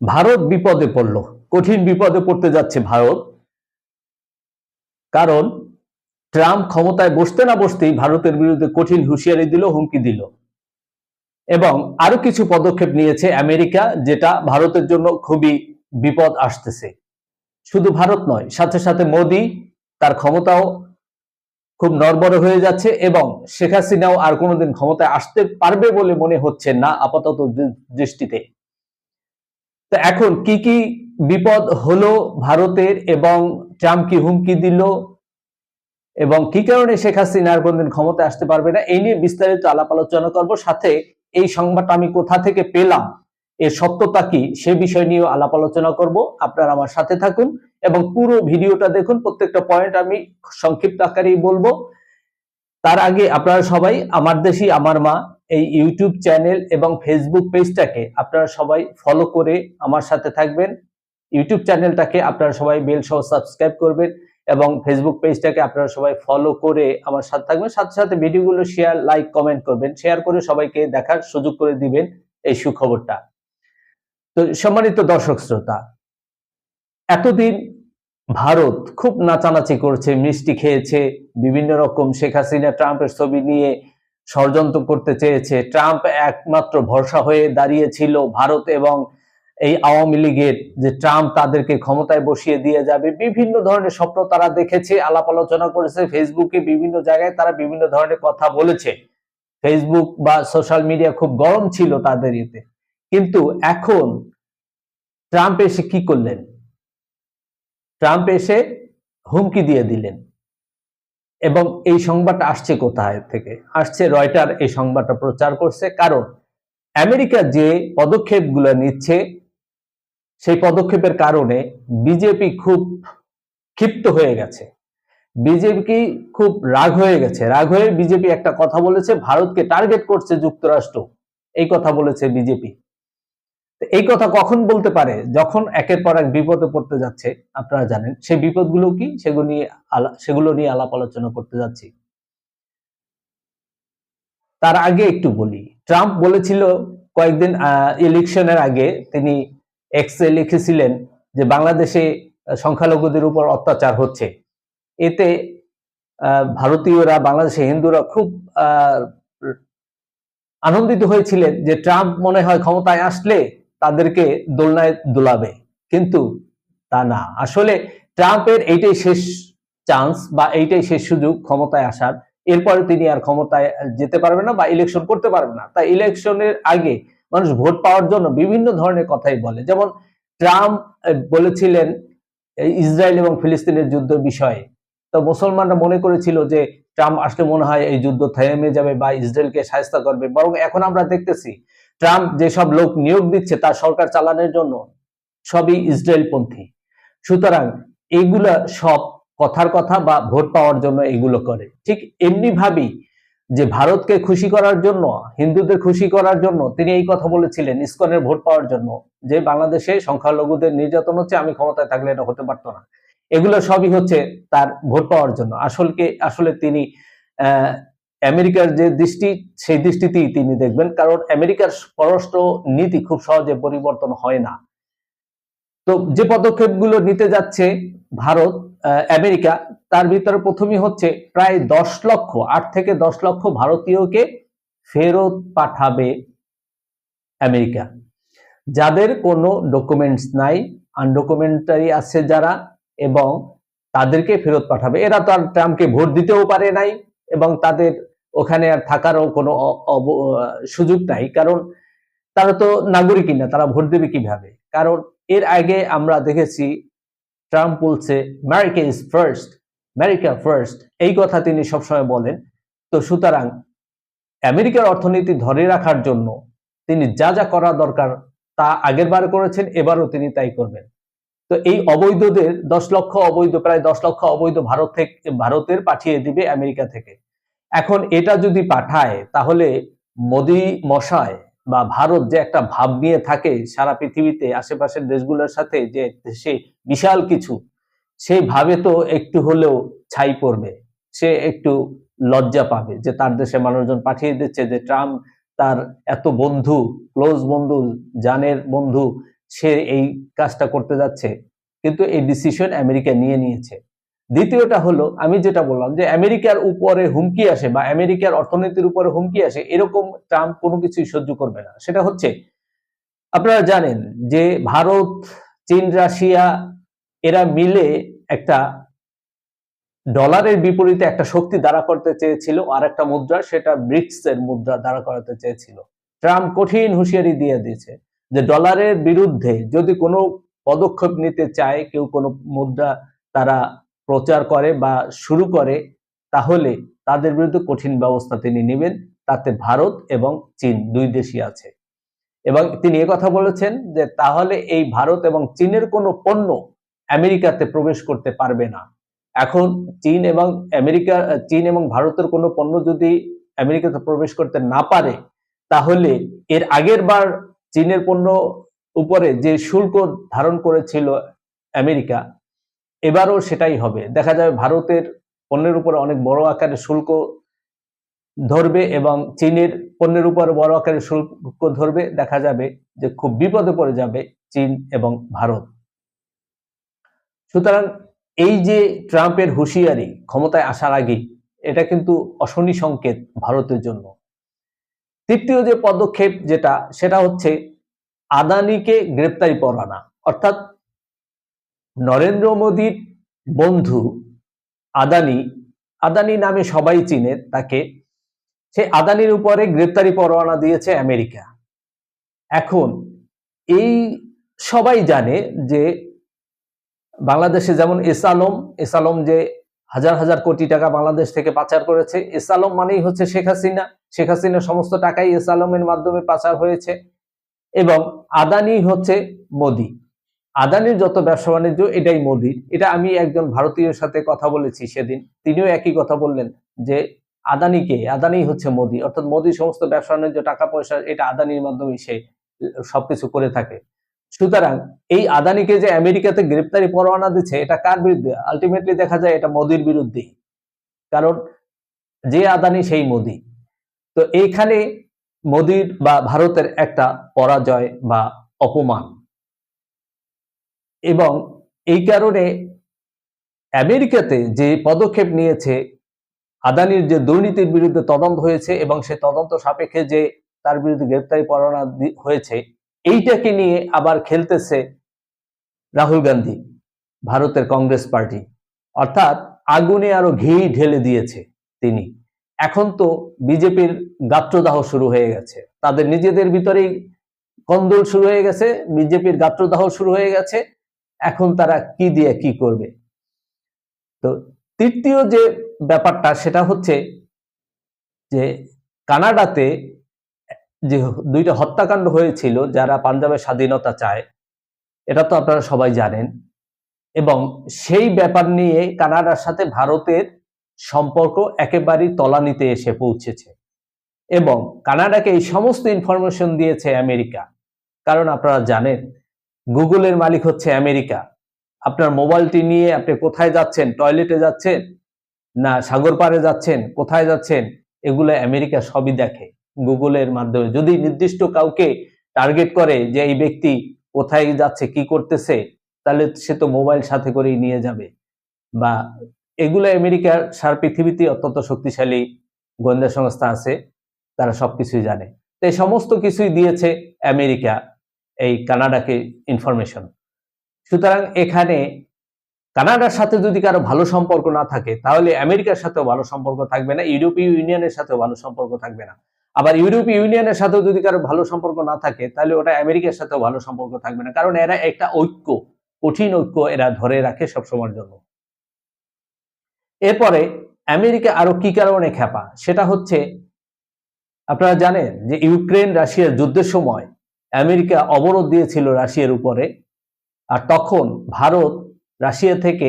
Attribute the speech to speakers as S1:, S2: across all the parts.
S1: ভারত বিপদে পড়ল, কঠিন বিপদে পড়তে যাচ্ছে ভারত। কারণ ট্রাম্প ক্ষমতায় বসতে না বসতেই ভারতের বিরুদ্ধে কঠিন হুঁশিয়ারি দিল, হুমকি দিল। এবং আরও কিছু পদক্ষেপ নিয়েছে আমেরিকা, যেটা ভারতের জন্য খুবই বিপদ আসতেছে। শুধু ভারত নয়, সাথে সাথে মোদি তার ক্ষমতাও খুব নড়বড়ে হয়ে যাচ্ছে এবং শেখ হাসিনাও আর কোনোদিন ক্ষমতায় আসতে পারবে বলে মনে হচ্ছে না আপাতত দৃষ্টিতে। তো এখন কি কি বিপদ হলো ভারতের এবং ট্রাম্প কি হুমকি দিল? এবং কি কারণে শেখ হাসিনা আর কোনদিন ক্ষমতায় আসতে পারবে না? এই নিয়ে বিস্তারিত আলাপ আলোচনা করব। সাথে এই সংবাদটা আমি কোথা থেকে পেলাম? এর সত্যতা কি? সে বিষয় নিয়েও আলাপ আলোচনা করব। আপনারা আমার সাথে থাকুন এবং পুরো ভিডিওটা দেখুন। প্রত্যেকটা পয়েন্ট আমি সংক্ষিপ্ত আকারেই বলব। তার আগে আপনারা সবাই, আমার দেশি, আমার মা এই ইউটিউব চ্যানেল এবং ফেসবুক পেজটাকে আপনারা সবাই ফলো করে আমার সাথে থাকবেন। ইউটিউব চ্যানেলটাকে আপনারা সবাই বেল সহ সাবস্ক্রাইব করবেন এবং ফেসবুক পেজটাকে আপনারা সবাই ফলো করে আমার সাথে থাকবেন। সাথে সাথে ভিডিওগুলো শেয়ার লাইক কমেন্ট করবেন। শেয়ার করে সবাইকে দেখার সুযোগ করে দিবেন এই সুখবরটা। তো সম্মানিত দর্শক শ্রোতা, এতদিন ভারত খুব নাচানাচি করছে, মিষ্টি খেয়েছে, বিভিন্ন রকম শেখ হাসিনা, ট্রাম্পের ছবি নিয়ে ষড়যন্ত্র করতে চেয়েছে। ট্রাম্প একমাত্র ভরসা হয়ে দাঁড়িয়েছিল ভারত এবং এই আওয়ামী লীগের যে ট্রাম্প তাদেরকে ক্ষমতায় বসিয়ে দিয়ে যাবে। বিভিন্ন ধরনের স্বপ্ন তারা দেখেছে, আলাপ আলোচনা করেছে ফেসবুকে বিভিন্ন জায়গায় তারা বিভিন্ন ধরনের কথা বলেছে। ফেসবুক বা সোশ্যাল মিডিয়া খুব গরম ছিল তাদের ইতে কিন্তু এখন ট্রাম্প এসে কি করলেন? ট্রাম্প এসে হুমকি দিয়ে দিলেন। এবং এই সংবাদটা আসছে কোথায় থেকে? আসছে রয়টার এই সংবাদটা প্রচার করছে। কারণ আমেরিকা যে পদক্ষেপগুলো নিচ্ছে, সেই পদক্ষেপের কারণে বিজেপি খুব ক্ষিপ্ত হয়ে গেছে। বিজেপি খুব রাগ হয়ে গেছে। রাগ হয়ে বিজেপি একটা কথা বলেছে, ভারতকে টার্গেট করছে যুক্তরাষ্ট্র। এই কথা বলেছে বিজেপি। এই কথা কখন বলতে পারে? যখন একের পর এক বিপদে পড়তে যাচ্ছে, আপনারা জানেন, সেই বিপদগুলো কি? সেগুলো নিয়ে সেগুলো নিয়ে আলাপ আলোচনা করতে যাচ্ছি। তার আগে একটু বলি, ট্রাম্প বলেছিল কয়েকদিন ইলেকশনের আগে তিনি এক্সে লিখেছিলেন যে বাংলাদেশে সংখ্যালঘুদের উপর অত্যাচার হচ্ছে। এতে ভারতীয়রা, বাংলাদেশে হিন্দুরা খুব আনন্দিত হয়েছিলেন যে ট্রাম্প মনে হয় ক্ষমতায় আসলে তাদেরকে দোলনায় দোলাবে। কিন্তু তা না। আসলে ট্রাম্পের এইটাই শেষ চান্স বা এইটাই শেষ সুযোগ ক্ষমতায় আসার। এরপরে তিনি আর ক্ষমতায় যেতে পারবেন না বা ইলেকশন করতে পারবেন না। তাই ইলেকশনের আগে মানুষ ভোট পাওয়ার জন্য বিভিন্ন ধরনের কথাই বলে। যেমন ট্রাম্প বলেছিলেন ইসরায়েল এবং ফিলিস্তিনের যুদ্ধ বিষয়ে। তো মুসলমানরা মনে করেছিল যে ট্রাম্প আসলে মনে হয় এই যুদ্ধ থেমে যাবে বা ইসরায়েলকে সাহায্য করবে। বরং এখন আমরা দেখতেছি ট্রাম্প যেসব লোক নিয়োগ দিচ্ছে তার সরকার চালানোর জন্য সবই ইসরায়েল পন্থী সুতরাং এইগুলা সব কথার কথা বা ভোট পাওয়ার জন্য এগুলো করে। ঠিক এমনি ভাবি যে ভারতকে খুশি করার জন্য, হিন্দুদের খুশি করার জন্য তিনি এই কথা বলেছিলেন, ইসকনের ভোট পাওয়ার জন্য, যে বাংলাদেশে সংখ্যালঘুদের নির্যাতন হচ্ছে, আমি ক্ষমতায় থাকলে এটা হতে পারতো না। এগুলো সবই হচ্ছে তার ভোট পাওয়ার জন্য। আসলকে, আসলে তিনি আমেরিকার যে দৃষ্টি, সেই দৃষ্টিতেই তিনি দেখবেন, কারণ আমেরিকার পররাষ্ট্র নীতি খুব সহজে পরিবর্তন হয় না। তো যে পদক্ষেপগুলো নিতে যাচ্ছে ভারত আমেরিকা, তার ভিতরে প্রথমেই হচ্ছে প্রায় দশ লক্ষ, আট থেকে দশ লক্ষ ভারতীয়কে ফেরত পাঠাবে আমেরিকা। যাদের কোনো ডকুমেন্টস নাই, আনডকুমেন্টারি আছে যারা, এবং তাদেরকে ফেরত পাঠাবে। এরা তো আর ট্রাম্পকে ভোট দিতেও পারে নাই, এবং তাদের ওখানে আর থাকারও কোনো সুযোগ নাই। কারণ তারা তো নাগরিকই না, তারা ভোট দেবে কীভাবে? কারণ এর আগে আমরা দেখেছি ট্রাম্প বলছে America is first America first এই কথা তিনি সবসময় বলেন। তো সুতরাং আমেরিকার অর্থনীতি ধরে রাখার জন্য তিনি যা যা করা দরকার তা আগের বার করেছেন, এবারও তিনি তাই করবেন। তো এই অবৈধদের দশ লক্ষ অবৈধ, প্রায় দশ লক্ষ অবৈধ ভারত থেকে, ভারতের পাঠিয়ে দিবে আমেরিকা থেকে। এখন এটা যদি পাঠায়, তাহলে মোদি মশায় বা ভারত যে একটা ভাব নিয়ে থাকে সারা পৃথিবীতে, আশেপাশের দেশগুলোর সাথে যে সে বিশাল কিছু, সেই ভাবে তো একটু হলেও ছাই পড়বে। সে একটু লজ্জা পাবে যে তার দেশে মানুষজন পাঠিয়ে দিচ্ছে, যে ট্রাম্প তার এত বন্ধু, ক্লোজ বন্ধু, জানের বন্ধু, সে এই কাজটা করতে যাচ্ছে। কিন্তু এই ডিসিশন আমেরিকা নিয়ে নিয়েছে। দ্বিতীয়টা হলো, আমি যেটা বললাম যে আমেরিকার উপরে হুমকি আসে বা আমেরিকার অর্থনীতির উপরে হুমকি আসে, এরকম ট্রাম্প কোনো কিছুই সহ্য করবে না। সেটা হচ্ছে, আপনারা জানেন যে ভারত, চীন, রাশিয়া, এরা মিলে একটা ডলারের বিপরীতে একটা শক্তি দাঁড়া করতে চেয়েছিল, আর একটা মুদ্রা সেটা ব্রিক্স এর মুদ্রা দাঁড়া করাতে চেয়েছিল। ট্রাম্প কঠিন হুঁশিয়ারি দিয়ে দিয়েছে যে ডলারের বিরুদ্ধে যদি কোনো পদক্ষেপ নিতে চায়, কেউ কোনো মুদ্রা তারা প্রচার করে বা শুরু করে, তাহলে তাদের বিরুদ্ধে কঠিন ব্যবস্থা তিনি নেবেন। তাতে ভারত এবং চীন দুই দেশই আছে। এবং তিনি কথা বলেছেন যে, তাহলে এই ভারত এবং চীনের কোনো পণ্য আমেরিকাতে প্রবেশ করতে পারবে না। এখন চীন এবং আমেরিকা, চীন এবং ভারতের কোনো পণ্য যদি আমেরিকাতে প্রবেশ করতে না পারে, তাহলে এর আগের বার চীনের পণ্য উপরে যে শুল্ক ধারণ করেছিল আমেরিকা এবারও সেটাই হবে। দেখা যাবে ভারতের পণ্যের উপর অনেক বড় আকারে শুল্ক ধরবে এবং চীনের পণ্যের উপর বড় আকারে শুল্ক ধরবে। দেখা যাবে যে খুব বিপদে পড়ে যাবে চীন এবং ভারত। সুতরাং এই যে ট্রাম্পের হুঁশিয়ারি ক্ষমতায় আসার আগে, এটা কিন্তু অশনি সংকেত ভারতের জন্য। তৃতীয় যে পদক্ষেপ যেটা, সেটা হচ্ছে আদানিকে গ্রেপ্তারি পরানা অর্থাৎ নরেন্দ্র মোদীর বন্ধু আদানি আদানি নামে সবাই চিনে তাকে। সে আদানির উপরে গ্রেপ্তারি পরোয়ানা দিয়েছে আমেরিকা। এখন এই সবাই জানে যে বাংলাদেশে যেমন এস আলম এস আলম যে হাজার হাজার কোটি টাকা বাংলাদেশ থেকে পাচার করেছে, এস আলম মানেই হচ্ছে শেখ হাসিনা। শেখ হাসিনার সমস্ত টাকাই এস আলমের মাধ্যমে পাচার হয়েছে এবং আদানি হচ্ছে মোদি। আদানির যত ব্যবসা বাণিজ্য, এটাই মোদির। এটা আমি একজন ভারতীয় সাথে কথা বলেছি সেদিন। তিনিও একই কথা বললেন যে আদানিকে আদানি হচ্ছে মোদি। অর্থাৎ মোদি সমস্ত ব্যবসা বাণিজ্য, টাকা পয়সা, এটা আদানির মাধ্যমে সে সবকিছু করে থাকে। সুতরাং এই আদানিকে যে আমেরিকাতে গ্রেপ্তারি পরোয়ানা দিচ্ছে, এটা কার বিরুদ্ধে? আলটিমেটলি দেখা যায় এটা মোদির বিরুদ্ধে কারণ যে আদানি, সেই মোদি। তো এইখানে মোদির বা ভারতের একটা পরাজয় বা অপমান। এবং এই কারণে আমেরিকাতে যে পদক্ষেপ নিয়েছে, আদানির যে দুর্নীতির বিরুদ্ধে তদন্ত হয়েছে এবং সে তদন্ত সাপেক্ষে যে তার বিরুদ্ধে গ্রেপ্তারি পরোয়ানা হয়েছে, এইটাকে নিয়ে আবার খেলতেছে রাহুল গান্ধী, ভারতের কংগ্রেস পার্টি। অর্থাৎ আগুনে আরও ঘি ঢেলে দিয়েছে তিনি। এখন তো বিজেপির গাত্রদাহ শুরু হয়ে গেছে। তাদের নিজেদের ভিতরেই কন্দল শুরু হয়ে গেছে, বিজেপির গাত্রদাহ শুরু হয়ে গেছে এখন তারা কি দিয়ে কি করবে? তো তৃতীয় যে ব্যাপারটা সেটা হচ্ছে যে কানাডাতে যে দুইটা হত্যাকাণ্ড হয়েছিল যারা পাঞ্জাবের স্বাধীনতা চায়, এটা তো আপনারা সবাই জানেন, এবং সেই ব্যাপার নিয়ে কানাডার সাথে ভারতের সম্পর্ক একেবারেই তলানিতে এসে পৌঁছেছে। এবং কানাডাকে এই সমস্ত ইনফরমেশন দিয়েছে আমেরিকা। কারণ আপনারা জানেন গুগলের মালিক হচ্ছে আমেরিকা। আপনার মোবাইলটি নিয়ে আপনি কোথায় যাচ্ছেন? টয়লেটে যাচ্ছেন? না, সাগর পাড়ে যাচ্ছেন? কোথায় যাচ্ছেন? এগুলো আমেরিকা সবই দেখে গুগলের মাধ্যমে। যদি নির্দিষ্ট কাউকে টার্গেট করে যে এই ব্যক্তি কোথায় যাচ্ছে, কি করতেছে, তাহলে সে তো মোবাইল সাথে করেই নিয়ে যাবে। বা এগুলো আমেরিকার সার পৃথিবীতে অত্যন্ত শক্তিশালী গোয়েন্দা সংস্থা আছে, তারা সবকিছুই জানে। তো এই সমস্ত কিছুই দিয়েছে আমেরিকা। এই কানাডাকে ইনফরমেশন সুতরাং এখানে কানাডার সাথে যদি কারও ভালো সম্পর্ক না থাকে, তাহলে আমেরিকার সাথেও ভালো সম্পর্ক থাকবে না, ইউরোপীয় ইউনিয়নের সাথেও ভালো সম্পর্ক থাকবে না। আবার ইউরোপীয় ইউনিয়নের সাথেও যদি কারও ভালো সম্পর্ক না থাকে, তাহলে ওটা আমেরিকার সাথেও ভালো সম্পর্ক থাকবে না, কারণ এরা একটা ঐক্য, কঠিন ঐক্য এরা ধরে রাখে সবসময়ের জন্য। এরপরে আমেরিকা আরও কি কারণে খেপা সেটা হচ্ছে, আপনারা জানেন যে ইউক্রেন রাশিয়ার যুদ্ধের সময় আমেরিকা অবরোধ দিয়েছিল রাশিয়ার উপরে, আর তখন ভারত রাশিয়া থেকে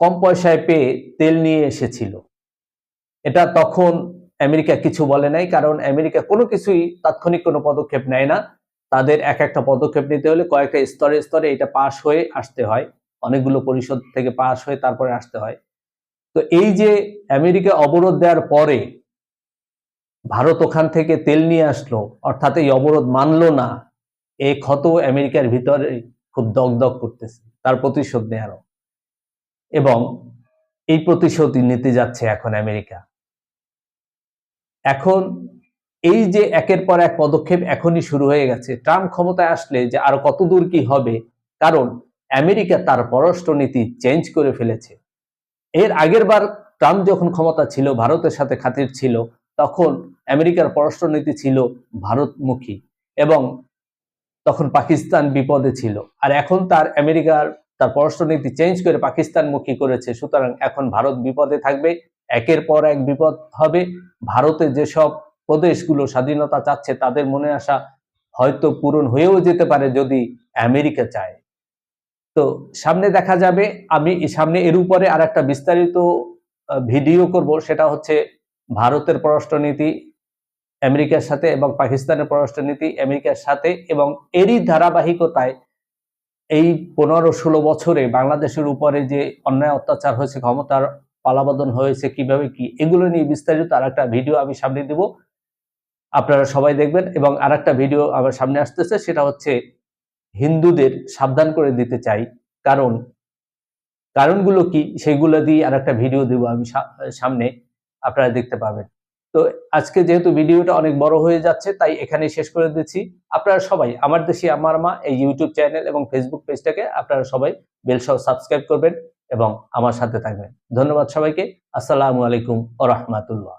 S1: কম পয়সায় পেয়ে তেল নিয়ে এসেছিল। এটা তখন আমেরিকা কিছু বলে নাই, কারণ আমেরিকা কোনো কিছুই তাৎক্ষণিক কোনো পদক্ষেপ নেয় না। তাদের এক একটা পদক্ষেপ নিতে হলে কয়েকটা স্তরে স্তরে এটা পাশ হয়ে আসতে হয়। অনেকগুলো পরিষদ থেকে পাশ হয়ে তারপরে আসতে হয়। তো এই যে আমেরিকা অবরোধ দেওয়ার পরে ভারত ওখান থেকে তেল নিয়ে আসলো, অর্থাৎ এই অবরোধ মানলো না। এই ক্ষত আমেরিকার ভিতরে খুব দগদগ করতেছে, তার প্রতিশোধ নেয়ারও। এবং এই প্রতিশোধই নিতে যাচ্ছে এখন আমেরিকা। এখন এই যে একের পর এক পদক্ষেপ এখনই শুরু হয়ে গেছে, ট্রাম্প ক্ষমতায় আসলে যে আরও কত দূর কি হবে, কারণ আমেরিকা তার পররাষ্ট্রনীতি চেঞ্জ করে ফেলেছে। এর আগের বার ট্রাম্প যখন ক্ষমতা ছিল, ভারতের সাথে খাতির ছিল তখন আমেরিকার পররাষ্ট্রনীতি ছিল ভারতমুখী এবং তখন পাকিস্তান বিপদে ছিল। আর এখন তার আমেরিকার, তার পররাষ্ট্রনীতি চেঞ্জ করে পাকিস্তানমুখী করেছে। সুতরাং এখন ভারত বিপদে থাকবে, একের পর এক বিপদ হবে। ভারতে যেসব প্রদেশগুলো স্বাধীনতা চাচ্ছে, তাদের মনে আসা হয়তো পূরণ হয়েও যেতে পারে যদি আমেরিকা চায়। তো সামনে দেখা যাবে, আমি সামনে এর উপরে আর একটা বিস্তারিত ভিডিও করব, সেটা হচ্ছে ভারতের পররাষ্ট্রনীতি, আমেরিকার সাথে এবং পাকিস্তানের পররাষ্ট্রনীতি, আমেরিকার সাথে এবং এরই ধারাবাহিকতায় এই পনেরো ষোলো বছরে বাংলাদেশের উপরে যে অন্যায় অত্যাচার হয়েছে, ক্ষমতার পালাবদন হয়েছে, কীভাবে কি, এগুলো নিয়ে বিস্তারিত আর একটা ভিডিও আমি সামনে দিব। আপনারা সবাই দেখবেন এবং আর একটা ভিডিও আমার সামনে আসতেছে, সেটা হচ্ছে হিন্দুদের সাবধান করে দিতে চাই। কারণ, কারণগুলো কি, সেগুলো দিয়ে আর একটা ভিডিও দেবো আমি সামনে। আপনারা দেখতে পাবেন। তো আজকে যেহেতু ভিডিওটা অনেক বড় হয়ে যাচ্ছে, তাই এখানে শেষ করে দিচ্ছি। আপনারা সবাই, আমার দেশে আমার মা, এই ইউটিউব চ্যানেল এবং ফেসবুক পেজটাকে আপনারা সবাই বেলসহ সাবস্ক্রাইব করবেন এবং আমার সাথে থাকবেন। ধন্যবাদ সবাইকে। আসসালামু আলাইকুম ও রহমাতুল্লাহ।